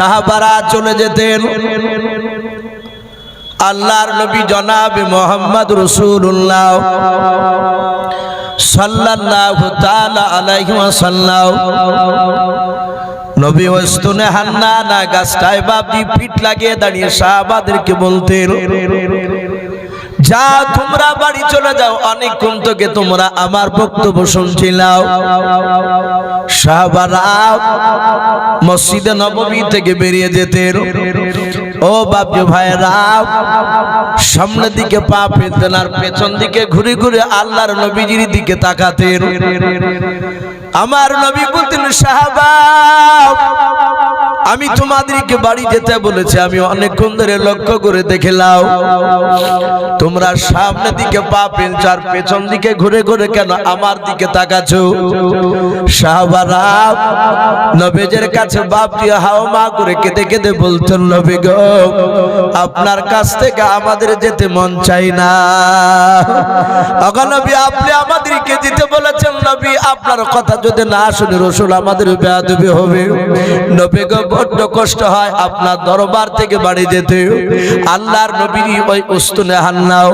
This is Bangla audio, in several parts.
সাহাবারা চলে যেতেন। আল্লাহর নবী জনাব মোহাম্মদ রসুল্লাহ সাল্লাল্লাহু তাআলা আলাইহি ওয়াসাল্লাম। নবী ওয়াস্তুনে হান্না না গাছটায় বাপজি পিঠ লাগিয়ে দাঁড়িয়ে সাহাবাদেরকে বলতেন যা তোমরা বাড়ি চলে যাও অনেকক্ষণ থেকে তোমরা আমার বক্তব্য শুনছিলাও সাহাবারা মসজিদে নবমী থেকে বেরিয়ে যেতেন। ও বাপজি ভাইরা সামনের দিকে পা ফেলতেন আর পেছন দিকে ঘুরে ঘুরে আল্লাহর নবীজির দিকে তাকাতেন। আমার নবী বলতেন, সাহাবা আমি তোমাদেরকে বাড়ি যেতে বলেছি, আমি অনেকক্ষণ ধরে লক্ষ্য করে দেখলাম, তোমরা সামনের দিকে পা আর পেছন দিকে ঘুরে ঘুরে কেন আমার দিকে তাকাচ্ছ সাহাবারা নবেজের কাছে বাপ দিয়ে হাও মা করে কেঁদে কেঁদে বলতেন, নবী গো, আপনার কাছ থেকে আমাদের যেতে মন চাই না। নবী, আপনি আমাদেরকে যেতে বলেছেন, নবী, আপনার কথা যদি না শুনে রসুল আমাদের বেয়াদবি হবে। নবী গো বড্ড কষ্ট হয় আপনার দরবার থেকে বাড়ি যেতে। আল্লাহর নবী ওই উস্তুনে হান্নাও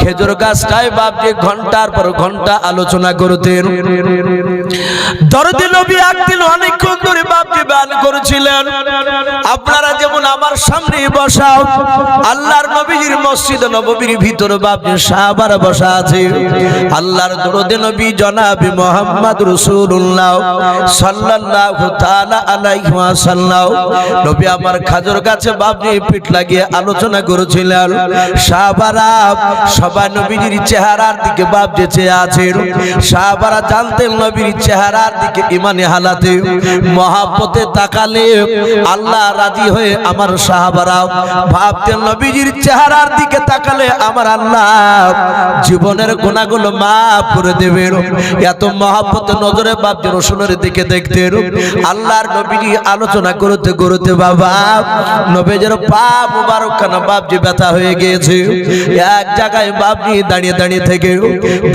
খেজুর গাছটায় বাপ যে ঘণ্টার পর ঘণ্টা আলোচনা করতেন। দরদি নবী একদিন অনেকক্ষণ ধরে বাপকে বান করেছিলেন। আপনারা যেমন আমার সামনে বসাও, আল্লাহর নবীর মসজিদ সাহাবার বসা আছে। আল্লাহর নবী জনাবি মোহাম্মদ রসুল্লাহ সাল্লাল্লাহু তাআলা আলাইহি নবী আমার খাজর গাছে বাপজি পিঠ লাগিয়ে আলোচনা করেছিলেন সাহাবারা সবাই নবীর চেহারার দিকে বাপ যে চেয়ে আছেন সাহাবারা জানতেন নবীর চেহারার দিকে ইমানে হালাতে মহাপতে তাকালে আল্লাহ রাজি হয়ে আমার সাহাবারা ভাবতেন, নবীজির চেহারার দিকে তাকালে আমার আল্লাহ জীবনের গুণাগুলো মাফ করে দেবেন। এত মহাপতে নজরে বাপজি রসুনের দিকে দেখতেন। আল্লাহর নবীজি আলোচনা করতে করতে বাবা, নবীজের পা মুবারক খানা বাপজি ব্যথা হয়ে গিয়েছে। এক জায়গায় বাপজি দাঁড়িয়ে দাঁড়িয়ে থেকে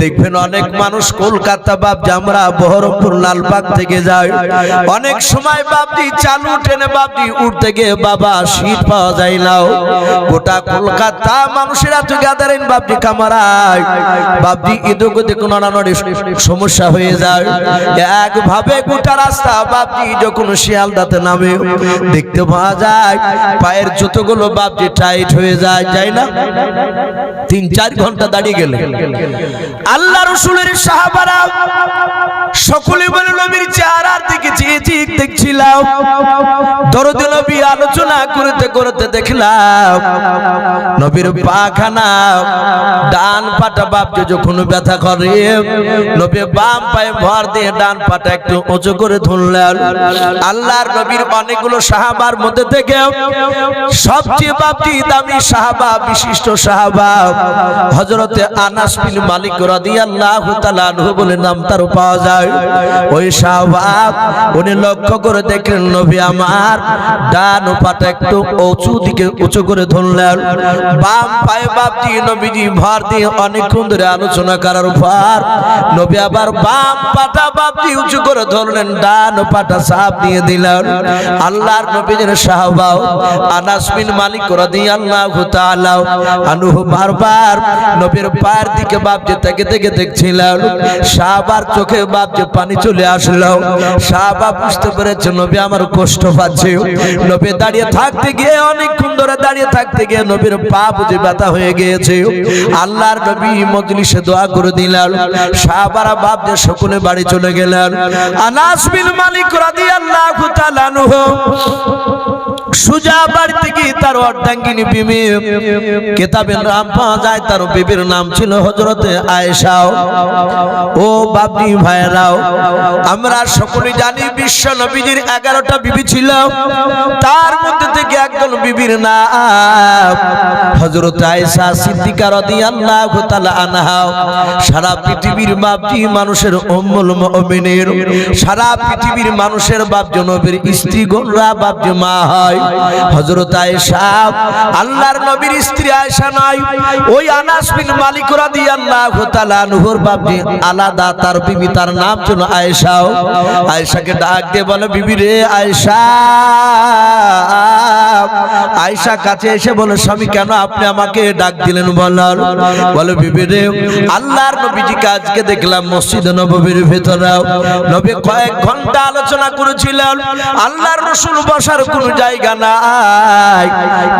দেখবেন অনেক মানুষ কলকাতা বাপজি, আমরা বহরমপুর লালবাগ থেকে যাই অনেক সময় বাপজি চালু ট্রেনে বাপজি উঠতে গিয়ে বাবা সিট পাওয়া যায় না। গোটা কলকাতা মানুষেরা তো গ্যাদারেন বাপজি কামারায়। বাপজি ইদুক দেখুন নানানড়ি সমস্যা হয়ে যায়। একভাবে গোটা রাস্তা বাপজি যখন শিয়ালদাতে নামে, দেখতে পাওয়া যায় পায়ের জুতোগুলো বাপজি টাইট হয়ে যায় যায় না? তিন চার ঘণ্টা দাঁড়িয়ে গেলে। আল্লাহ রসুলের সাহাবারা সকলে বলে নবীর চেহারার দিকে চেয়ে চেয়ে দেখছিলাম। দরদ নবী আলোচনা করতে করতে দেখলাম, নবীর পাখানা ডান পাটা বাপকে যখন ব্যথা করে, নবী বাম পায়ে ভর দিয়ে ডান পাটা একটু উঁচু করে ধরলেন। আল্লাহর নবীর অনেকগুলো সাহাবার মধ্যে থেকে সবচেয়ে বাপটি দামি সাহাবা, বিশিষ্ট সাহাবা হজরতে আনাস বিন মালিক রাদিয়াল্লাহু তাআলা আনহু বলে নাম তার পাওয়া যায়। ওই সাহাবাব উনি লক্ষ্য করে দেখলেন নবী আমার ডান পাটা একটু উঁচু দিকে উঁচু করে ধরলেন। বাম পায়ে বাপ দিয়ে নবীজি দিয়ে অনেকক্ষণ ধরে আলোচনা করার নবী আবার পাটা বাপ দিয়ে উঁচু করে ধরলেন, ডান পাটা সাপ দিয়ে দিলেন। আল্লাহর বারবার নবীর পায়ের দিকে বাপ যে থেকে থেকে দেখছিলেন। সাহাবার চোখে বাপ যে পানি চলে আসলো। সাহাবা বুঝতে পেরেছে, নবী, আমার কষ্ট পাচ্ছে। নবী দাঁড়িয়ে থাকতে গিয়ে, অনেকক্ষণ ধরে দাঁড়িয়ে থাকতে গিয়ে নবীর পা বুঝে ব্যথা হয়ে গিয়েছে। আল্লাহর নবী মজলিসে দোয়া করে দিলেন। সাহাবারা বাপ যে সকলে বাড়ি চলে গেলেন। আনাস বিন মালিক রাদিয়াল্লাহু তাআলা আনহু সুজা বাড়ি থেকে তার অর্ধাঙ্গিনী বিবি কেতাবের তার বিবির নাম ছিল হজরতে আয়েশাও ও আমরা জানি বিশ্ব এগারোটা বিবি ছিল। তার মধ্যে থেকে বিবির হজরত আয়েশা সারা পৃথিবীর বাপজি মানুষের উম্মুল সারা পৃথিবীর মানুষের বাপ নবীর স্ত্রী গণরা বাপ মা হয়। হযরত আয়েশা, আল্লাহর নবীর স্ত্রী আয়েশা নয় ওই আনাস বিন মালিক রাদিয়াল্লাহু তাআলা আনহুর বাপজি আলাদা তার বিবি তার নাম ছিল আয়েশা আয়েশাকে ডাক দিয়ে বলে, বিবি রে আয়েশা আয়সা কাছে এসে বলে, স্বামী, কেন আপনি আমাকে ডাক দিলেন বলার বলে, বিবি রে, আল্লাহর নবীজিকে আজকে দেখলাম মসজিদ নববীর ভেতরে। নবী কয়েক ঘণ্টা আলোচনা করেছিলেন। আল্লাহর রসুল বসার কোনো জায়গা নাই।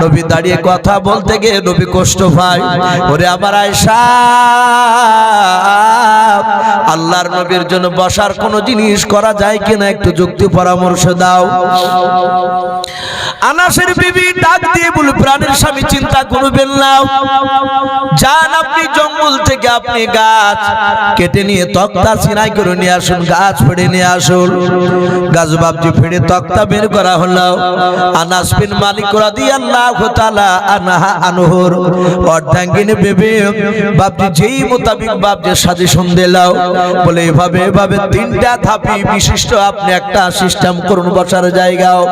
নবী দাঁড়িয়ে কথা বলতে গিয়ে নবী কষ্ট পায়। ওরে আমার আয়সা আল্লাহর নবীর জন্য বসার কোনো জিনিস করা যায় কিনা একটু যুক্তি পরামর্শ দাও। আনাসের বিবি ডাক দিয়ে বল, প্রাণের স্বামী, চিন্তা করবেন না। যান আপনি জঙ্গল থেকে আপনি গাছ কেটে নিয়ে তক্তা সিনাই করে নিয়ে আসুন, গাছ ফেড়ে নিয়ে আসুন। গাছ বাবজি ফেড়ে তক্তা বের করা হলো। আনাস বিন মালিক রাদিয়াল্লাহু তাআলা আনহা আনহুর অর্ধাঙ্গিনী বেবে বাবজি যেই মোতাবিক বাবজি সাজেশন দিলাও বলে এভাবে এভাবে তিনটা ধাপি বিশিষ্ট আপনি একটা সিস্টেম করুন বসার জায়গাও।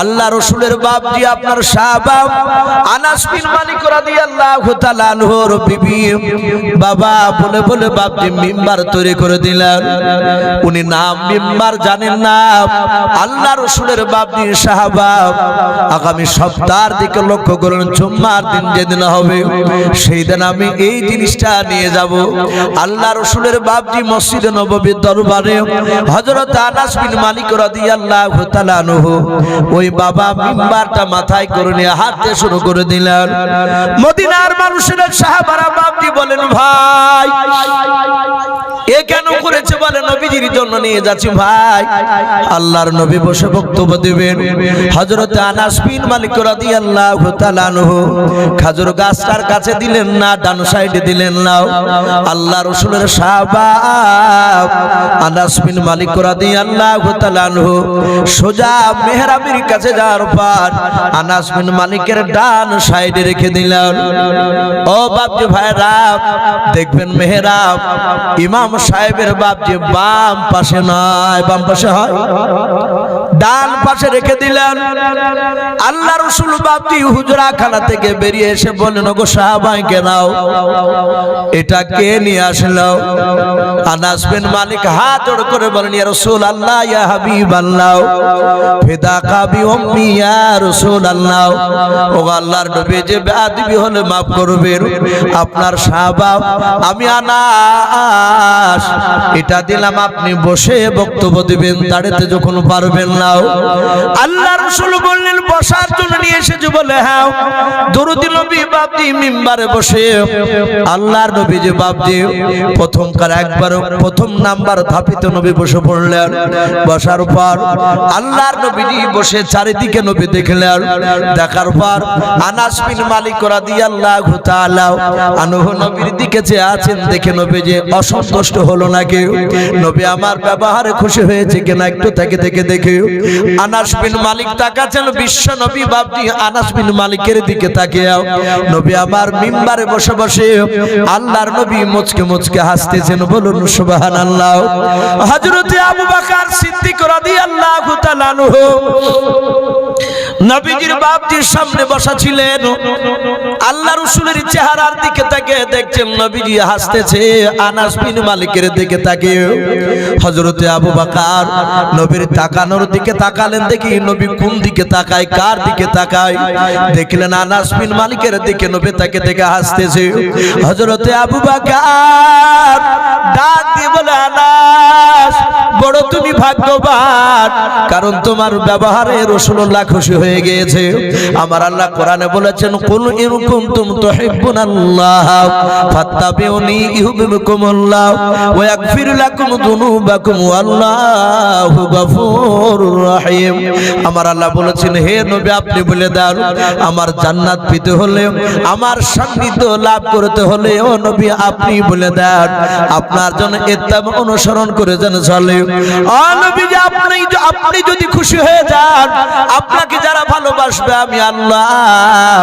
আল্লাহ রসুলের বাপজি আপনার সাহাবাব আনাস বিন মালিক রাদিয়াল্লাহু তাআলা আনহুর বিবি, বাবা বলে বলে বাপজি মিম্বার তৈরি করে দিলেন। উনি নাম মিম্বার জানেন না। আল্লাহ রসুলের বাপজি সাহাবাব আগামী সপ্তাহের দিকে লক্ষ্য করুন, জুম্মার দিন যেদিন হবে সেই দিন আমি এই জিনিসটা নিয়ে যাব। আল্লাহ রসুলের বাপজি মসজিদ নববীর দরবারে হযরত আনাস বিন মালিক রাদিয়াল্লাহু তাআলা আনহু ওই বাবা মিম্বারটা মাথায় করে নিয়ে হাঁটতে শুরু করে দিলেন। মদিনার মানুষের সাহাবারা বাপজি বলেন, ভাই, এ কেন করেছে বলে নবীজির জন্য নিয়ে যাচ্ছি, ভাই? আল্লাহর নবী বসে বক্তব্য দিবেন। হযরত আনাস বিন মালিক রাদিয়াল্লাহু তাআলা আনহু, খাজুর গাছটার কাছে দিলেন না, ডান সাইডে দিলেন না। আল্লাহ রাসূলের সাহাবা আনাস বিন মালিক রাদিয়াল্লাহু তাআলা আনহু, সোজা মেহরাবের কাছে যাওয়ার পর আনাস বিন মালিকের ডান সাইডে রেখে দিলেন। ও বাপজি ভাইরা দেখবেন মেহরাব, ইমাম সাহেবের বাপজি বাম পাশে নয়, বাম পাশে হয়। ডান পাশে রেখে দিলেন। আল্লাহ রসুল বাপজি হুজরা খানা থেকে বেরিয়ে এসে বললেন গো সাহাবাইকে নাও এটা কে নিয়ে আসলো? আনাস বিন মালিক হাত জোড় করে বলেন রাসূল আল্লাহ ইয়া হাবিব আল্লাহ ফিদা কাবি উম্মি, ইয়া রাসূল আল্লাহ ও আল্লাহর নবী যে বেয়াদবি হলে maaf করবেন। আপনার সাহাবা, আমি আনাস, এটা দিলাম, আপনি বসে বক্তব্য দিবেন দাঁড়াতে যখন পারবেন না। আল্লাহ রাসূল বললেন বসার জন্য নিয়ে এসেছে বলে হ্যাঁ। দরুদি নবী বাপজি মিম্বারে বসে। আল্লাহর নবী যে বাপজি প্রথমকার একবার প্রথম নাম্বার ধাপিত নবী বসে পড়লেন। বসার পর আল্লাহর নবীজি বসে চারিদিকে নবী দেখলেন। দেখার পর আনাস বিন মালিক রাদিয়াল্লাহু তাআলা আনহু নবীর দিকে যে আছেন, দেখে নবী যে অসন্তুষ্ট হলো না কেউ নবী, আমার ব্যবহারে খুশি হয়েছে কিনা একটু থেকে থেকে দেখে। আনাস বিন মালিক তাকাচ্ছেন বিশ্ব নবী বাপটি আনাস বিন মালিকের দিকে তাকিয়ে নবী আমার মিম্বারে বসে বসে আল্লাহর নবী মুচকে মুচকে হাসতেছেন, বলুন সুবহানাল্লাহ। হযরতে আবু বকর সিদ্দিক রাদিয়াল্লাহু তাআলা আনহু নবীজির বাপজির সামনে বসা ছিলেন। আল্লাহ রসুলের চেহারার দিকে তাকে দেখছেন, নবীজি হাসতেছে, আনাস বিন মালিকের দিকে তাকে হজরতে আবু বাকার নবীর তাকানোর দিকে তাকালেন, দেখি নবী কোন দিকে তাকায়, কার দিকে তাকায়? দেখলেন আনাস বিন মালিকের দিকে নবী তাকে দেখে হাসতেছে। হজরতে আবু বাকার ডাক দিয়ে বলে, আনাস, বড় তুমি ভাগ্যবান, কারণ তোমার ব্যবহারে রসুল্লাহ খুশি হয়ে গিয়েছে। আমার আল্লাহ কোরআনে বলেছেন, কুল ইন কুনতুম তুহিব্বুনাল্লাহ ফাত্তাবিউনি ইউহিব্বুকুমুল্লাহ ওয়া ইয়াগফির লাকুম যুনুবাকুম ওয়াল্লাহু গফুরুর রহিম। আমার আল্লাহ বলেছেন, হে নবী, আপনি বলে দেন, আমার জান্নাত পেতে হলে, আমার সান্নিধ্য লাভ করতে হলে, ও নবী, আপনি বলে দেন। আপনার জন্য ইত্তাম অনুসরণ করে যেন চলে। ও নবী, যে আপনি আপনি যদি খুশি হয়ে যান, আপনাকে যারা ভালোবাসবে, আমি আল্লাহ,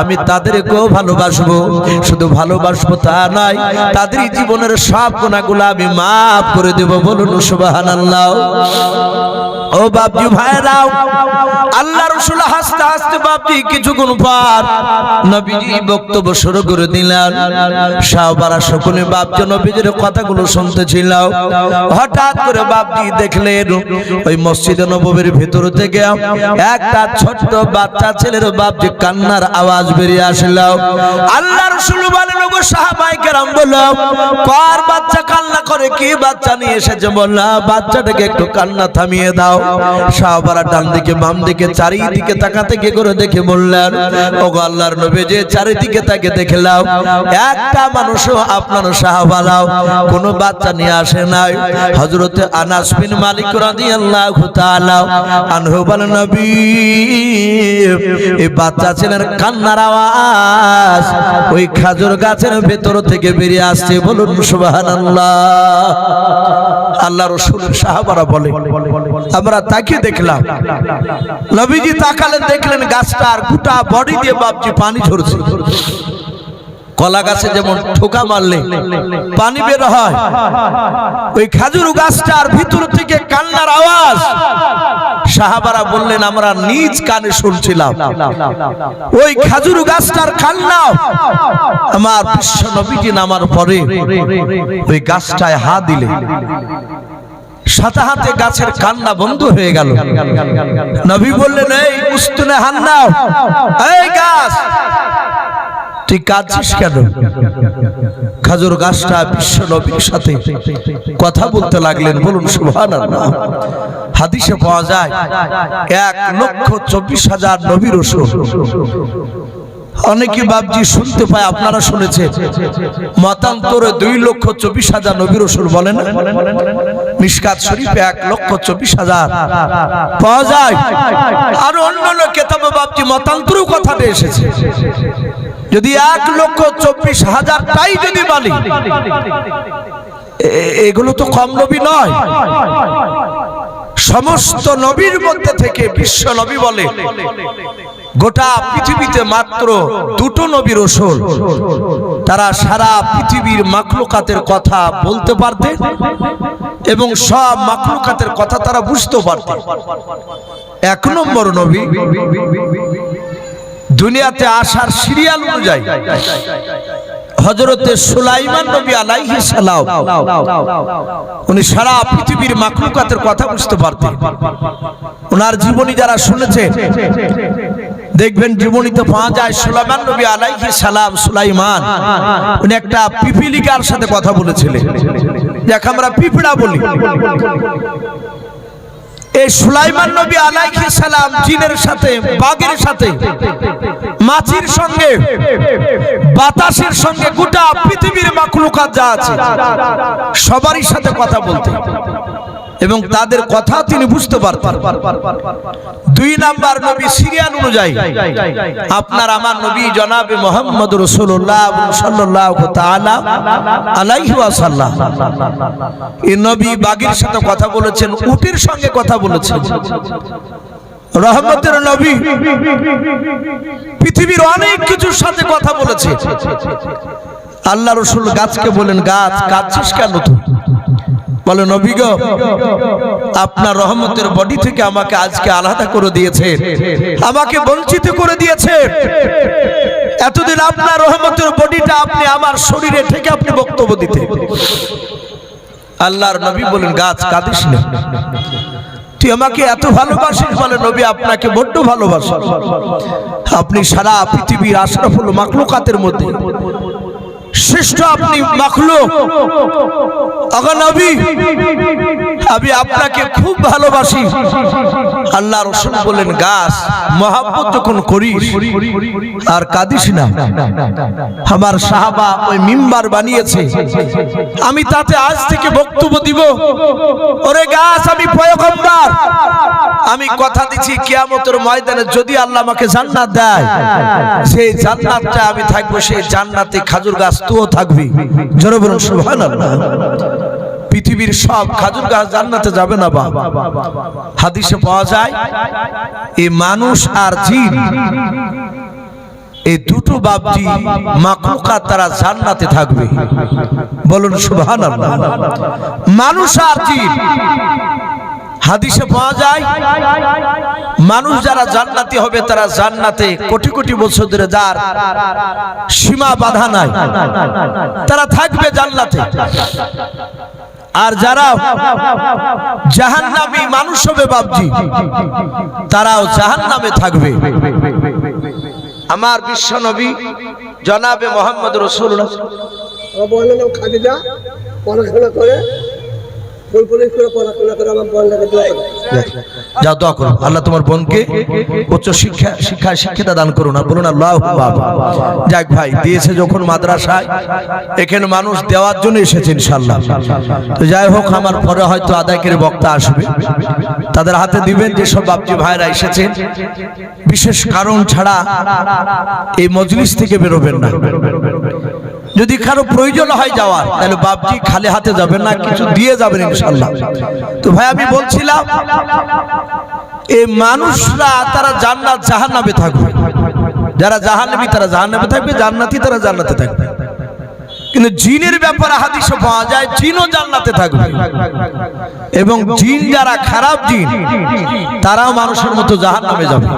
আমি তাদেরকেও ভালোবাসবো। শুধু ভালোবাসবো তা নয় তাদের জীবনের সব গুণাগুলো আমি মাফ করে দেব। বলুন সুবাহান আল্লাহ ও বাপজি ভাইরাও আল্লাহ রসুল হাসতে হাসতে বাপজি কিছুক্ষণ পর নবীজি বক্তব্য শুরু করে দিলেন। সাহবারা সকলে বাপজি নবীজির কথাগুলো শুনতেছিল। হঠাৎ করে বাপজি দেখলেন, ওই মসজিদে নবীর ভিতর থেকে একটা ছোট্ট বাচ্চা ছেলের বাপজি কান্নার আওয়াজ বেরিয়ে আসল। আল্লাহ রসুল বলেন গো সাহাবাই কেরাম বলল কার বাচ্চা কান্না করে, কি বাচ্চা নিয়ে এসেছে বললা, বাচ্চাটাকে একটু কান্না থামিয়ে দাও। সাহাবারা ডান দিকে বাম দিকে চারিদিকে তাকাতে কি করে দেখে বললেন ও আল্লাহর নবী যে চারিদিকে তাকে দেখলাম, একটা মানুষও আপনার সাহাবারাও কোনো বাচ্চা নিয়ে আসে নাই। হযরতে আনাস বিন মালিক রাদিয়াল্লাহু তাআলা আনহু বলেন, নবী, এই বাচ্চা ছেলের কান্নার আওয়াজ ওই খাজুর গাছের ভেতর থেকে বেরিয়ে আসছে। বলুন, সুবহানাল্লাহ। আল্লাহ রসুল সাহাবারা বলে। আমরা তাকে দেখলাম। নবীজি তাকালেন, দেখলেন গাছটার গোটা বডি দিয়ে বাপজি পানি ঝরছে। কলা গাছে যেমন ঠোকা মারলে পানি বের হয়, ওই খাজুর গাছটার ভিতর থেকে কান্নার আওয়াজ। সাহাবারা বললেন, আমরা নিজ কানে শুনছিলাম। ওই খাজুর গাছটার কান্না আমার বিশ্ব নামার পরে ওই গাছটায় হা দিলে। সাথে হাতে গাছের কান্না বন্ধ হয়ে গেল। নবী বললেন, এই উস্তুনে হান নাও এই গাছ তুই কাঁদছিস কেন? খাজুর গাছটা বিশ্ব নবীর সাথে কথা বলতে লাগলেন, বলুন সুহান হাদিসে পাওয়া যায়, এক লক্ষ চব্বিশ হাজার নবীর অনেকে বাবজি শুনতে পায়, আপনারা শুনেছেন। মতান্তরে দুই লক্ষ চব্বিশ হাজার নবীর রসুল বলেন মিসকাত শরীফে এক লক্ষ চব্বিশ হাজার। পাওয়া যায়। আর অন্য অন্য কেতাবে বাবজি মতান্তরেও কথাটা এসেছে। যদি এক লক্ষ চব্বিশ হাজারটাই যদি বলি এগুলো তো কম নবী নয়। সমস্ত নবীর মধ্যে থেকে বিশ্ব নবী বলে, গোটা পৃথিবীতে মাত্র দুটো নবীর ওসল তারা সারা পৃথিবীর মাকলুকাতের কথা বলতে পারতেন এবং সব মাকলুকাতের কথা তারা বুঝতে পারতেন। এক নম্বর নবী দুনিয়াতে আসার সিরিয়াল অনুযায়ী হজরতে সুলাইমান নবী আলাইহিস সালাম, উনি সারা পৃথিবীর মাকলুকাতের কথা বুঝতে পারতেন। ওনার জীবনী যারা শুনেছে, দেখবেন জীবনীতে পাওয়া যায় সুলাইমান নবী আলাইহি সালাম, সুলাইমান। উনি একটা পিপিলিকার সাথে কথা বলেছিলেন। যাকে আমরা পিপড়া বলি। এই সুলাইমান নবী আলাইহিস সালাম জিনের সাথে, বাঘের সাথে, মাছির সঙ্গে, বাতাসের সঙ্গে গোটা পৃথিবীর মাকলুকাত যা আছে, সবারই সাথে কথা বলতে। এবং তাদের কথা তিনি বুঝতে পারতেন। দুই নাম্বার নবী সিরিয়ান অনুযায়ী, আপনার আমার নবী জনাবে মোহাম্মদ রসুল্লাহ সাল্লাল্লাহু তাআলা আলাইহি ওয়াসাল্লাম। এই নবী বাগের সাথে কথা বলেছেন, উটের সঙ্গে কথা বলেছেন। রহমতের নবী পৃথিবীর অনেক কিছুর সাথে কথা বলেছে। আল্লাহ রসুল গাছকে বলেন, গাছ, কাঁদছিস কেন তুই? বলে, নবী গো, আপনার রহমতের বডি থেকে আমাকে আজকে আলাদা করে দিয়েছে, আমাকে বঞ্চিত করে দিয়েছে। এতদিন আপনার রহমতের বডিটা আপনি আমার শরীরে থেকে আপনি বক্তব্য দিতে। আল্লাহর নবী বলেন, গাছ কাঁদিস না। তুই আমাকে এত ভালোবাসিস বলে, নবী আপনাকে বড্ড ভালোবাসি আপনি সারা পৃথিবীর আশরাফুল মাকলুকাতের মধ্যে শ্রেষ্ঠ আপনি মাখলুক। আগা নবী, আমি আপনাকে খুব ভালোবাসি। আল্লাহ রসুল বলেন গাছ, মহাব্বত যখন করিস, আর কাঁদিস না। আমার সাহাবা ওই মিম্বার বানিয়েছে। আমি তাতে আজ থেকে বক্তব্য দিব। ওরে গাছ, আমি পয়গম্বর। আমি কথা দিচ্ছি, কিয়ামতের ময়দানে যদি আল্লাহ আমাকে জান্নাত দেয়, সেই জান্নাতটা আমি থাকব, সেই জান্নাতে খাজুর গাছ তুও থাকবি। জোরে বলুন, সুবহানাল্লাহ। পৃথিবীর সব খাজুর গাছ জান্নাতে যাবে না বা হাদিসে পাওয়া যায় এই মানুষ আর জিন এই দুটো বাপজি মাকলুকাত তারা জান্নাতে থাকবে। বলুন, সুবহানাল্লাহ। মানুষ আর জিন হাদিসে পাওয়া যায়, মানুষ যারা জান্নাতি হবে তারা জান্নাতে কোটি কোটি বছর ধরে যার সীমা বাধা নাই। তারা থাকবে জান্নাতে। আর যারা জাহান্নামী মানুষ হবে বাবজি তারাও জাহান্নামে থাকবে। আমার বিশ্ব নবী জনাবে মোহাম্মদ রসুল্লাহ। পড়াশোনা করে। করে করে বোনটাকে দোয়া করে। করো। আল্লাহ তোমার বোনকে উচ্চ শিক্ষা শিক্ষা, শিক্ষিতা দান করুন। আর বলুন, আল্লাহ যাক ভাই, দিয়েছে যখন মাদ্রাসায়, এখানে মানুষ দেওয়ার জন্য এসেছে ইনশাল্লাহ তো যাই হোক, আমার পরে হয়তো আদায়কের বক্তা আসবে। তাদের হাতে দিবেন যেসব বাপজি ভাইরা এসেছেন। বিশেষ কারণ ছাড়া এই মজলিস থেকে বেরোবেন না। যদি কারও প্রয়োজন হয় যাওয়ার, তাহলে বাপজি খালি হাতে যাবেন না, কিছু দিয়ে যাবেন ইনশাল্লাহ তো ভাই, আমি বলছিলাম এই মানুষরা তারা জান্নাত জাহান্নামে থাকবে। যারা জাহান্নামী, তারা জাহান্নামে থাকবে, জান্নাতি তারা জান্নাতে থাকবে। কিন্তু জিনের ব্যাপারে হাদিসে পাওয়া যায়, জিনও জান্নাতে থাকবে। এবং জিন যারা খারাপ জিন, তারাও মানুষের মতো জাহান্নামে যাবে।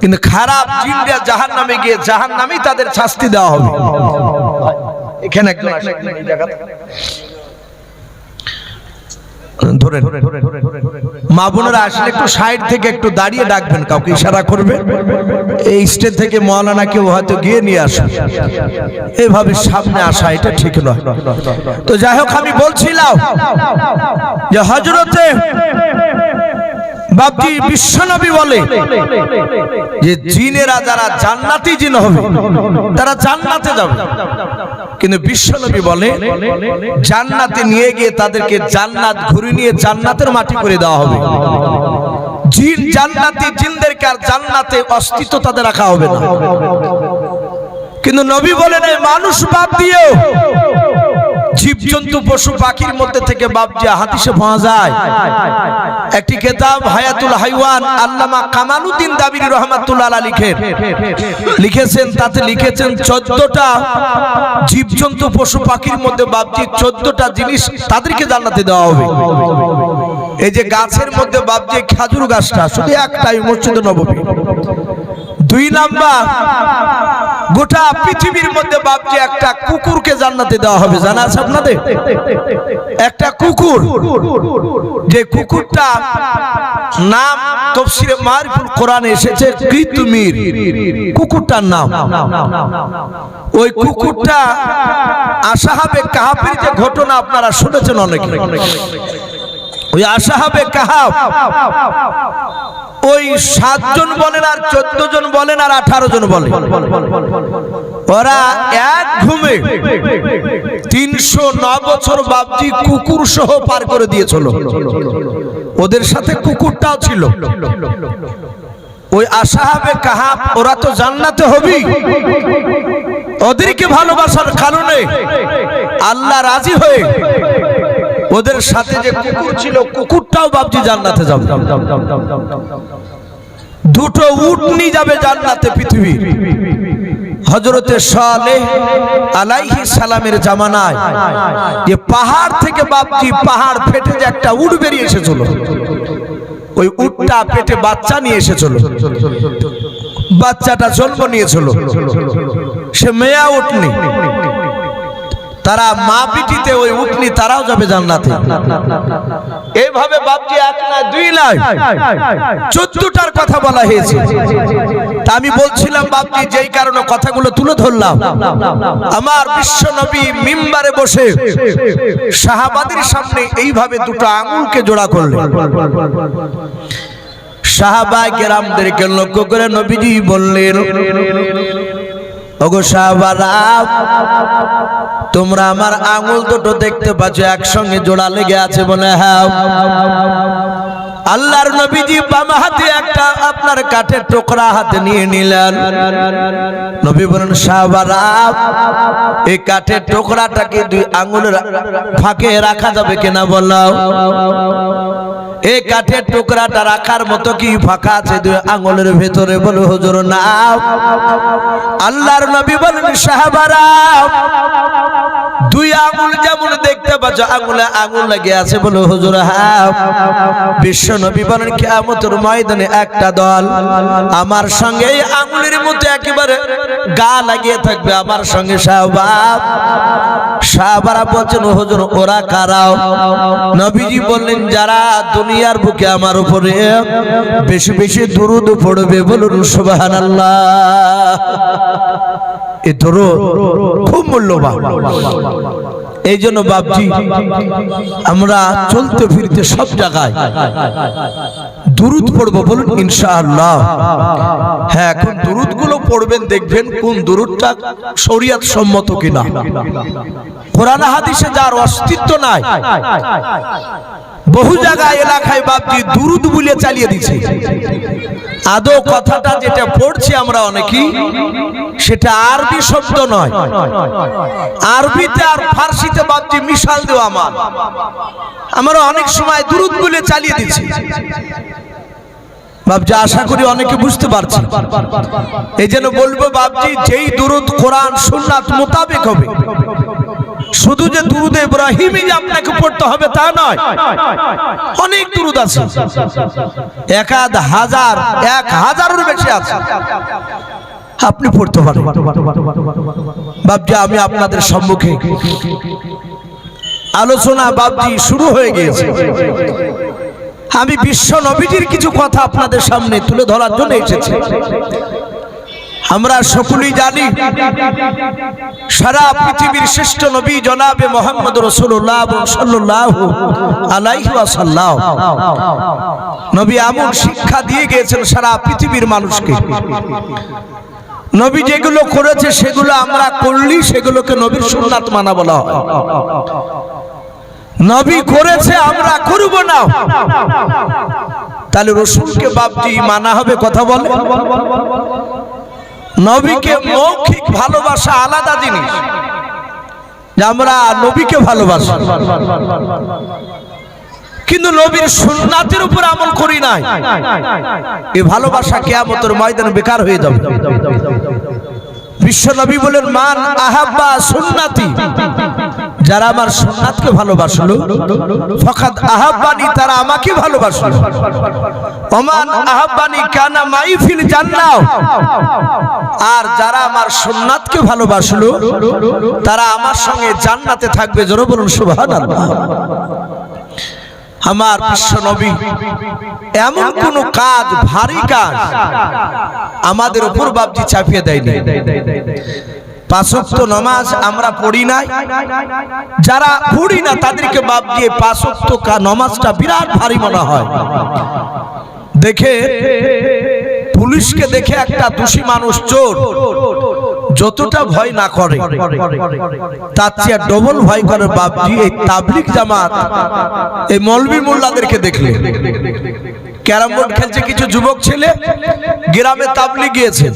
কিন্তু খারাপ জিনরা জাহান্নামে গিয়ে জাহান্নামেই তাদের শাস্তি দেওয়া হবে। এখানে একজন আসেন, এই বোনেরা আসলে একটু সাইড থেকে একটু দাঁড়িয়ে ডাকবেন কাউকে ইশারা এই থেকে হয়তো গিয়ে নিয়ে আসে এভাবে সামনে আসা এটা ঠিক নয়। তো আমি বলছিলাম যে হজরতে বাপজি বিশ্বনবী বলে যে জিনেরা যারা জান্নাতি জিন হবে, তারা জান্নাতে যাবে। কিন্তু বিশ্বনবী বলে, জান্নাতে নিয়ে গিয়ে তাদেরকে জান্নাত ঘুরে নিয়ে জান্নাতের মাটি করে দেওয়া হবে। জিন জান্নাতি জিনদেরকে আর জান্নাতে অস্তিত্ব তাদের রাখা হবে না। কিন্তু নবী বলেন এই মানুষ বাদ দিয়েও জীবজন্তু পশু, পাখির মধ্যে থেকে বাপ যে হাদিসে পাওয়া যায়, একটি কেতাব হায়াতুল হাইওয়ান আল্লামা কামালউদ্দিন দাবির রহমাতুল্লাহ লিখেন। লিখেছেন, তাতে লিখেছেন, চোদ্দটা জীবজন্তু, পশু, পাখির মধ্যে বাপজি চোদ্দটা জিনিস তাদেরকে জান্নাতে দেওয়া হবে। এই যে গাছের মধ্যে বাপজি খাজুর গাছটা, শুধু একটাই মসজিদ নববী দুই নাম্বার গোটা পৃথিবীর মধ্যে বাপজি একটা কুকুরকে জান্নাতে দেওয়া হবে। জানা আছে আপনাদের? একটা কুকুর। যে কুকুরটা নাম তফসিরে মারিফুল কোরআনে এসেছে কৃতুমির কুকুরটার নাম। ওই কুকুরটা আসাহাবে কাহাফের যে ঘটনা আপনারা শুনেছেন অনেকে। ওই আসাহাবে কাহাব ওই সাতজন বলেন আর চোদ্দ জন বলেন আর আঠারো জন বলেন। ওরা এক ঘুমে তিনশো ন বছর বাবজি কুকুর সহ পার করে দিয়েছিল। ওদের সাথে কুকুরটাও ছিল। ওই আসাহাবে কাহাব, ওরা তো জান্নাতে হবি ওদেরকে ভালোবাসার কারণে আল্লাহ রাজি হয়ে ওদের সাথে যে কুকুর ছিল, কুকুরটাও বাবজি জান্নাতে যাবে। দুটো উটনি যাবে জান্নাতে পৃথিবী হজরতে সালেহ আলাইহি সালামের জামানায় যে পাহাড় থেকে বাপজি পাহাড় ফেটে যে একটা উট বেরিয়ে এসেছিল। ওই উটটা পেটে বাচ্চা নিয়ে এসেছিল। বাচ্চাটা জন্ম নিয়েছিল। সে মেয়া উটনি। তারা মা পিটিতে ওই উটনি, তারাও যাবে জান্নাতে। এইভাবে বাপজি এক না দুই নয় চোদ্দটার কথা বলা হয়েছে। তা আমি বলছিলাম, বাপজি, যেই কারণে কথাগুলো তুলে ধরলাম। আমার বিশ্ব নবী মিম্বারে বসে শাহাবাদের সামনে এইভাবে দুটো আঙুলকে জোড়া করলেন। সাহাবা কেরামদেরকে লক্ষ্য করে নবীজি বললেন ওগো সাহাবারা তোমরা আমার আঙুল দুটো দেখতে পাচ্ছ, একসঙ্গে জোড়া লেগে আছে বলে হ্যাঁ। আল্লাহর নবীজি বাম হাতে একটা আপনার কাঠের টুকরা হাতে নিয়ে নিলেন। নবী বলেন সাহাবারা এই কাঠের টুকরাটাকে দুই আঙুলের ফাঁকে রাখা যাবে কিনা বললাম এই কাঠের টুকরাটা রাখার মতো কি ফাঁকা আছে? দুই আঙুলের ভেতরে বলো, হুজুর, না। আল্লাহর নবী বলেন, সাহাবারা, দুই আঙুল যেমন দেখতে পাচ্ছ, আঙুলে আঙুল লাগে আছে বলো, হুজুর হ্যাঁ বিশ্ব নবী বলেন, কিয়ামতের ময়দানে একটা দল আমার সঙ্গে এই আঙুলের মধ্যে একেবারে গা লাগিয়ে থাকবে, আমার সঙ্গে শাহবাব সাহাবারা বলছেন, হুজুর, ওরা কারাও নবীজি বললেন, যারা দুনিয়ার বুকে আমার উপরে বেশি বেশি দুরুদ পড়বে বলুন সুবহানাল্লাহ। এ ধরো খুব মূল্যবান। এই জন্য বাপজি, আমরা চলতে ফিরতে সব জায়গায় দুরুদ পড়ব বলুন ইনশাআল্লাহ। হ্যাঁ এখন দুরুদগুলো পড়বেন, দেখবেন কোন দুরুদটা শরিয়াত সম্মত কিনা। কোরআন হাদিসে যার অস্তিত্ব নাই। বহু জায়গায় এলাকায় বাপজি দুরুদ বলে চালিয়ে দিছে আদৌ কথাটা যেটা পড়ছি আমরা অনেকেই, সেটা আরবি শব্দ নয়। আরবিতে আর ফার্সিতে বাপজি মিশাল দেওয়া আমার আমরা অনেক সময় দুরুদ বলে চালিয়ে দিচ্ছি বাপজি, আশা করি অনেকে বুঝতে পারছি। এই জন্য বলব বাপজি, যেই দুরুদ কোরআন, সুন্নাত মোতাবেক হবে শুধু যে দুরুদ ইব্রাহিমই যে আপনাকে পড়তে হবে তা নয়, অনেক দুরুদ আছে। এক আধ হাজার, এক হাজারের বেশি আছে। আপনি পড়তে পারেন। বাপজি, আমি আপনাদের সম্মুখে আলোচনা বাপজি শুরু হয়ে গিয়েছে। আমি বিশ্ব নবীজির কিছু কথা আপনাদের সামনে তুলে ধরার জন্য এসেছি। আমরা সকলেই জানি, সারা পৃথিবীর শ্রেষ্ঠ নবী জনাবে মোহাম্মদ রসুল্লাহ সাল্লাহ আলাইহি ওয়াসাল্লাম। নবী এমন শিক্ষা দিয়ে গিয়েছেন সারা পৃথিবীর মানুষকে। নবী যেগুলো করেছে সেগুলো আমরা করলি সেগুলোকে নবীর সুন্নাত মানা বলা হয়। নবী করেছে, আমরা করব না। তাহলে রসুলকে বাপজি মানা হবে কথা বলে? নবীকে মৌখিক ভালোবাসা আলাদা জিনিস। আমরা নবীকে ভালোবাসি। কিন্তু নবীর সুন্নাতের উপর আমল করি নাই। এই ভালোবাসা কেয়ামতের ময়দান বেকার হয়ে যাবে। বিশ্ব নবী বলেন মান আহাব্বা সুন্নাতি যারা আমার সুন্নাতকে ভালোবাসলো ফকাত আহাব্বানি তারা আমাকে ভালোবাসলো। ওমান আহাব্বানি কানা মাইফিল জান্নাহ। আর যারা আমার সুন্নাতকে ভালোবাসলো, তারা আমার সঙ্গে জান্নাতে থাকবে জোরে বলুন সুবহানাল্লাহ। আমার বিশ্ব নবী, এমন কোন কাজ, ভারী কাজ আমাদের উপর বাবজি চাপিয়ে দেয়নি। পাঁচক্ত নমাজ আমরা পড়ি নাই। যারা পড়ি না, তাদেরকে বাপ দিয়ে পাঁচক্ত নমাজটা বিরাট ভারী মনে হয়। দেখে পুলিশকে দেখে একটা দোষী মানুষ চোর, যতটা ভয় না করে, তার চেয়ে ডবল ভয় করে বাপজি এই তাবলিক জামাত, এই মলবি মোল্লাদেরকে দেখলে। ক্যারাম বোর্ড খেলছে কিছু যুবক ছেলে, গ্রামে তাবলিক গিয়েছে।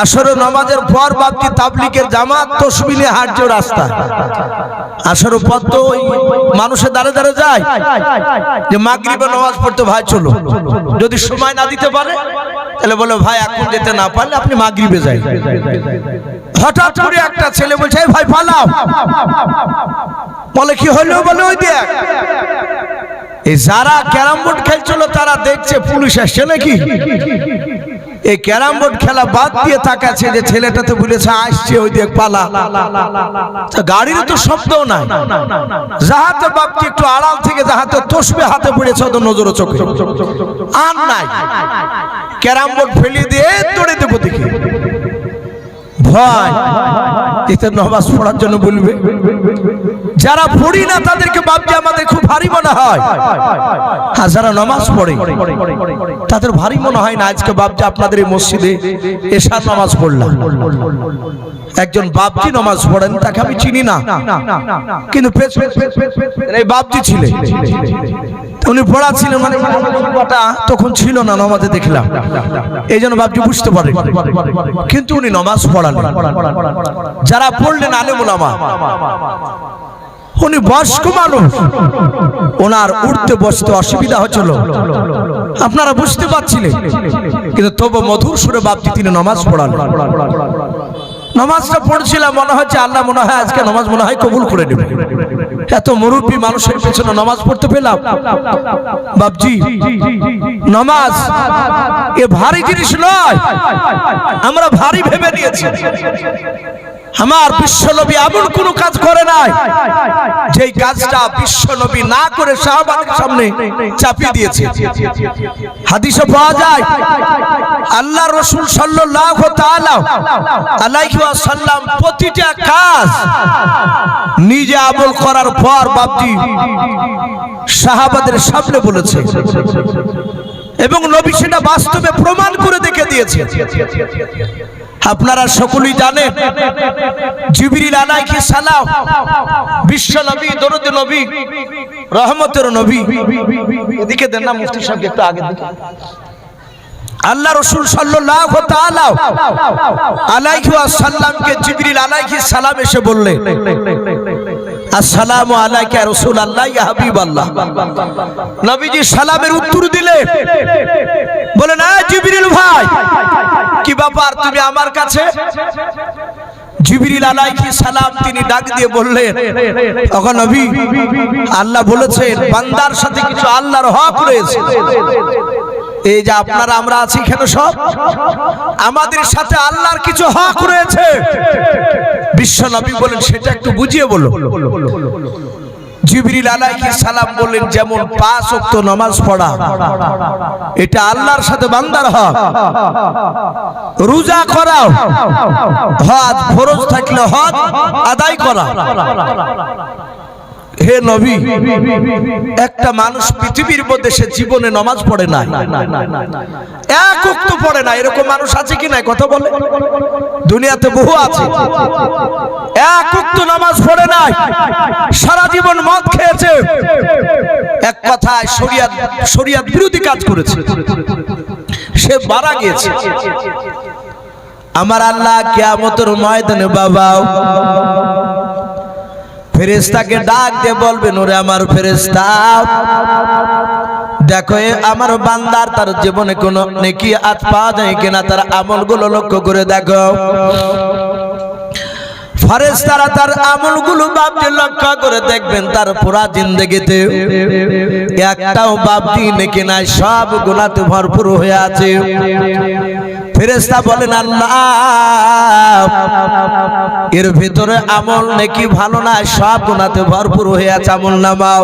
আসরে নামাজের পর বাপজি তাবলিকের জামাত তসবিলে হাঁটছে রাস্তা। আসর পর তো ওই মানুষের দাঁড়ে দাঁড়ে যায় যে মাগরিবে নামাজ পড়তে ভাই চলো। যদি সময় না দিতে পারে, তাহলে বলে, ভাই, এখন যেতে না পারলে আপনি মাগরিবে যাই। হঠাৎ করে একটা ছেলে বলছে, "এই ভাই, পালাও। বলে, কি হলো? বলে, ওই দেখ। যারা ক্যারাম বোর্ড খেলছিল, তারা দেখছে পুলিশ আসছে নাকি? এই ক্যারাম বোর্ড খেলা বাদ দিয়ে তাকাচ্ছে যে ছেলেটা তো বলেছে, আসছে, ওই দেখ, পালা। গাড়ির তো শব্দ নাই। যাহাতে বাপটি একটু আড়াল থেকে যাহাতে তসবে হাতে পড়েছে তো নজর চোখে। আর নাই। ক্যারাম বোর্ড ফেলে দিয়ে দৌড়ে দেবো দেখি ভয়। এতে নামাজ পড়ার জন্য বলবে। যারা পড়ি না, তাদেরকে বাপজি আমাদের খুব ভারী মনে হয়। আর যারা নামাজ পড়ে, তাদের ভারী মনে হয় না, আজকে বাপজি আপনাদের এই মসজিদে এশার নামাজ পড়লাম। একজন বাপজি নামাজ পড়েন, তাকে আমি চিনি না। কিন্তু বাপজি ছিলেন উনি পড়াচ্ছিলেন মানে তখন ছিল না, নামাজে দেখলাম। এই জন্য বাপজি বুঝতে পারে কিন্তু উনি নামাজ পড়ালেন। যারা পড়লেন আলেমুলামা উনি বয়স্ক মানুষ। ওনার উঠতে বসতে অসুবিধা হচ্ছিল। আপনারা বুঝতে পারছিলেন। কিন্তু তবু মধুর সুরে বাপজি তিনি নমাজ পড়ান। নমাজটা পড়ছিলাম, মনে হচ্ছে আল্লাহ মনে হয় আজকে নমাজ মনে হয় কবুল করে নেবে। এত মুরব্বী মানুষের পেছনে নমাজ পড়তে পেলাম। বাপজি, নমাজ এ ভারী জিনিস নয়। আমরা ভারী ভেবে নিয়েছি। আমার বিশ্বনবী এমন কোন কাজ করে নাই। যেই কাজটা বিশ্বনবী না করে শাহবাগের সামনে চাপিয়ে দিয়েছে। হাদিসে পাওয়া যায়, আল্লাহ রসুল আলাইহি ওয়াসাল্লাম প্রতিটা কাজ নিজে আমল করার পর বাপজি সাহাবাদের সামনে বলেছে। এবং নবী সেটা বাস্তবে প্রমাণ করে দেখে দিয়েছে। আপনারা সকলেই জানেন, জিবরিল আলাইহিস সালাম, বিশ্ব নবী, দরুদ নবী, রহমতের নবী। এদিকে দেন না মুফতি সাহেব, একটু আগে দিকে। আল্লাহ রসুল সাল্লাল্লাহু তাআলা আলাইহি ওয়াসাল্লামকে জিবরিল আলাইহিস সালাম এসে বললেন, আসসালামু আলাইকা রাসূলুল্লাহ, ইয়া হাবিবাল্লাহ। নবীজি সালামের উত্তর দিলেন, বলেন আ জিবরিল ভাই কি ব্যাপার? তুমি আমার কাছে? জিবরিল সালাম তিনি ডাক দিয়ে বললেন তখন নবী আল্লাহ বলেছেন বান্দার সাথে কিছু আল্লাহর হক রয়েছে। এই যে আপনারা আমরা আছি কেন সব? আমাদের সাথে আল্লাহর কিছু হক রয়েছে। বিশ্ব নবী বলেন সেটা একটু বুঝিয়ে বলো জিবরিল আলাইহিস সালাম বললেন, যেমন পাঁচ নামাজ পড়া, এটা আল্লাহর সাথে বান্দার হক। থাকলে আদায় করা। হে একটা মানুষ পৃথিবীর মধ্যে জীবনে নামাজ পড়ে না এক উক্ত পড়ে না এরকম মানুষ আছে কি না কথা বলে। দুনিয়াতে বহু আছে। এক উক্ত নামাজ পড়ে নাই। সারা জীবন মদ খেয়েছে। এক কথায় শরিয়াত শরিয়াত বিরোধী কাজ করেছে। সে মারা গিয়েছে। আমার আল্লাহ কিয়ামতের ময়দানে বাবা ফেরেস্তাকে ডাক দিয়ে বলবেন, ওরে আমার ফেরেস্তা দেখো আমার বান্দার তার জীবনে কোনো নেকি আজ পাওয়া যায় কিনা, তার আমলগুলো লক্ষ্য করে দেখো। ফরেস্তারা তার আমলগুলো লক্ষ্য করে দেখবেন, তার পুরা একটাও বাপটি নেকি নাই, সব গুণাতে ভরপুর হয়ে আছে। ফেরেস্তা বলেন, আল্লাহ, এর ভিতরে আমল নাকি ভালো না? সব গুণাতে ভরপুর হয়ে আছে আমল নামাও।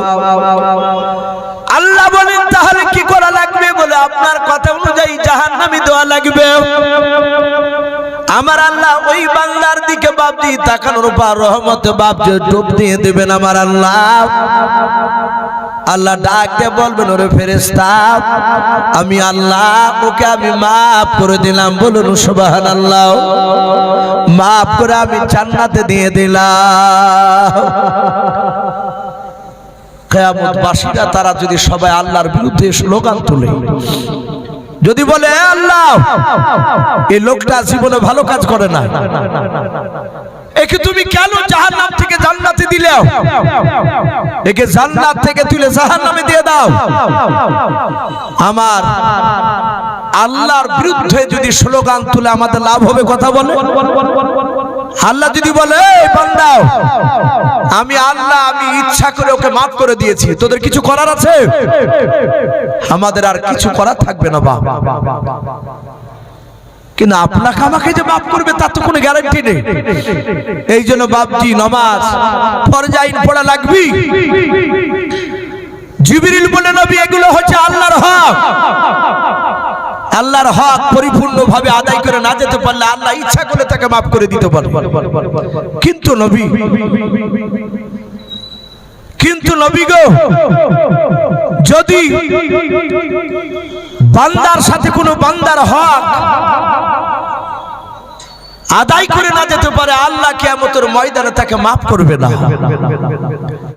আল্লাহ বলেন, তাহলে কি করা লাগবে? বলে, আপনার কথা অনুযায়ী জাহান্নামি দেওয়া লাগবে। আমার আল্লাহ ওই বাংলার দিকে বাপ দিয়ে তাকানোর পর রহমতে যে ডুব দিয়ে দেবেন আমার আল্লাহ। আল্লাহ ডাকতে বলবেন, ওরে ফেরেস্তা আমি আল্লাহ, ওকে আমি মাফ করে দিলাম। বলুন সুবাহান আল্লাহ মাফ করে আমি চান্নাতে দিয়ে দিলাম। কেয়ামত বাসীরা তারা যদি সবাই আল্লাহর বিরুদ্ধে স্লোগান তোলে যদি বলে আল্লাহ, এই লোকটা জীবনে ভালো কাজ করে না। একে তুমি কেন জাহান্নাম থেকে জান্নাতে দিলে? একে জান্নাত থেকে তুলে জাহান্নামে দিয়ে দাও। আমার আল্লাহর বিরুদ্ধে যদি স্লোগান তুলে আমাদের লাভ হবে কথা বলে? আল্লাহ যদি বলে "এই বান্দাও আমি আল্লাহ, আমি ইচ্ছা করে ওকে মাফ করে দিয়েছি। তোদের কিছু করার আছে? আমাদের আর কিছু করা থাকবে না বা কিন্তু আপনাকে আমাকে যে মাফ করবে, তার তো কোনো গ্যারান্টি নেই। এই জন্য বাপজি নমাজ। ফরজাইন পড়া লাগবি। জিবরিল বলে, নবী, এগুলো হচ্ছে আল্লাহর হক। আল্লাহর হক পরিপূর্ণভাবে আদায় করে না যেতে পারলে আল্লাহ ইচ্ছা করে তাকে মাফ করে দিতে পারে কিন্তু নবী কিন্তু নবী গো, যদি বান্দার সাথে কোনো বান্দার হক আদায় করে না যেতে পারে, আল্লাহ কেমতের ময়দানে তাকে মাফ করবে না।